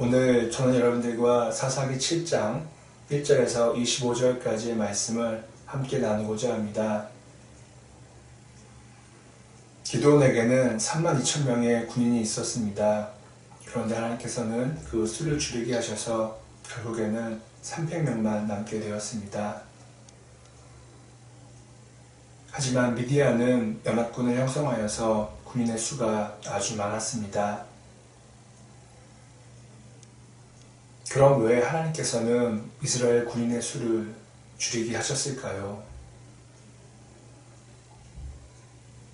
오늘 저는 여러분들과 사사기 7장 1절에서 25절까지의 말씀을 함께 나누고자 합니다. 기도원에게는 3만 2천 명의 군인이 있었습니다. 그런데 하나님께서는 그 수를 줄이게 하셔서 결국에는 300명만 남게 되었습니다. 하지만 미디안은 연합군을 형성하여서 군인의 수가 아주 많았습니다. 그럼 왜 하나님께서는 이스라엘 군인의 수를 줄이게 하셨을까요?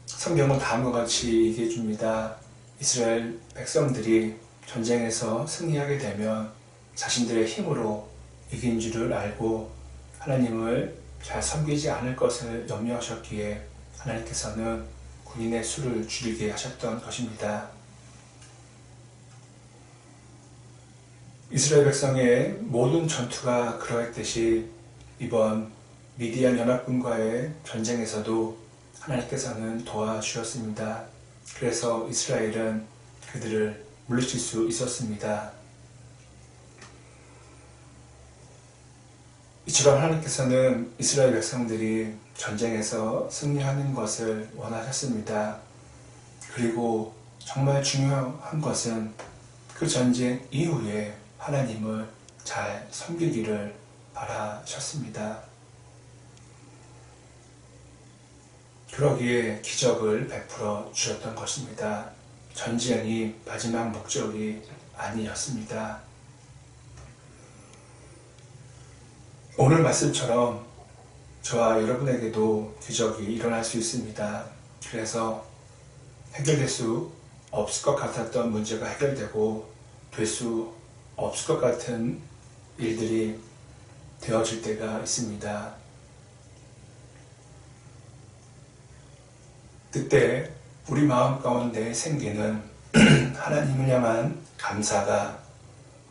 성경은 다음과 같이 얘기해 줍니다. 이스라엘 백성들이 전쟁에서 승리하게 되면 자신들의 힘으로 이긴 줄을 알고 하나님을 잘 섬기지 않을 것을 염려하셨기에 하나님께서는 군인의 수를 줄이게 하셨던 것입니다. 이스라엘 백성의 모든 전투가 그러했듯이 이번 미디안 연합군과의 전쟁에서도 하나님께서는 도와주셨습니다. 그래서 이스라엘은 그들을 물리칠 수 있었습니다. 이처럼 하나님께서는 이스라엘 백성들이 전쟁에서 승리하는 것을 원하셨습니다. 그리고 정말 중요한 것은 그 전쟁 이후에 하나님을 잘 섬기기를 바라셨습니다. 그러기에 기적을 베풀어 주셨던 것입니다. 전쟁이 마지막 목적이 아니었습니다. 오늘 말씀처럼 저와 여러분에게도 기적이 일어날 수 있습니다. 그래서 해결될 수 없을 것 같았던 문제가 해결되고 될 수 없을 것 같은 일들이 되어질 때가 있습니다. 그때 우리 마음 가운데 생기는 하나님을 향한 감사가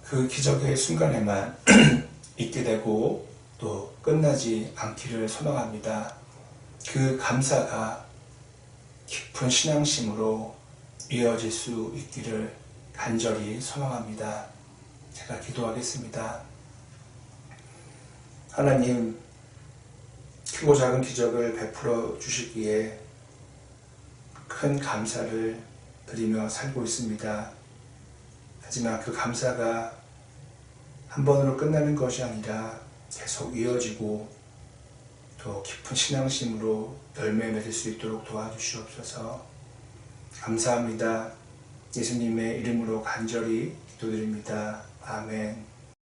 그 기적의 순간에만 있게 되고 또 끝나지 않기를 소망합니다. 그 감사가 깊은 신앙심으로 이어질 수 있기를 간절히 소망합니다. 제가 기도하겠습니다. 하나님, 크고 작은 기적을 베풀어 주시기에 큰 감사를 드리며 살고 있습니다. 하지만 그 감사가 한 번으로 끝나는 것이 아니라 계속 이어지고 또 깊은 신앙심으로 열매 맺을 수 있도록 도와주시옵소서 감사합니다. 예수님의 이름으로 간절히 기도드립니다. 아멘.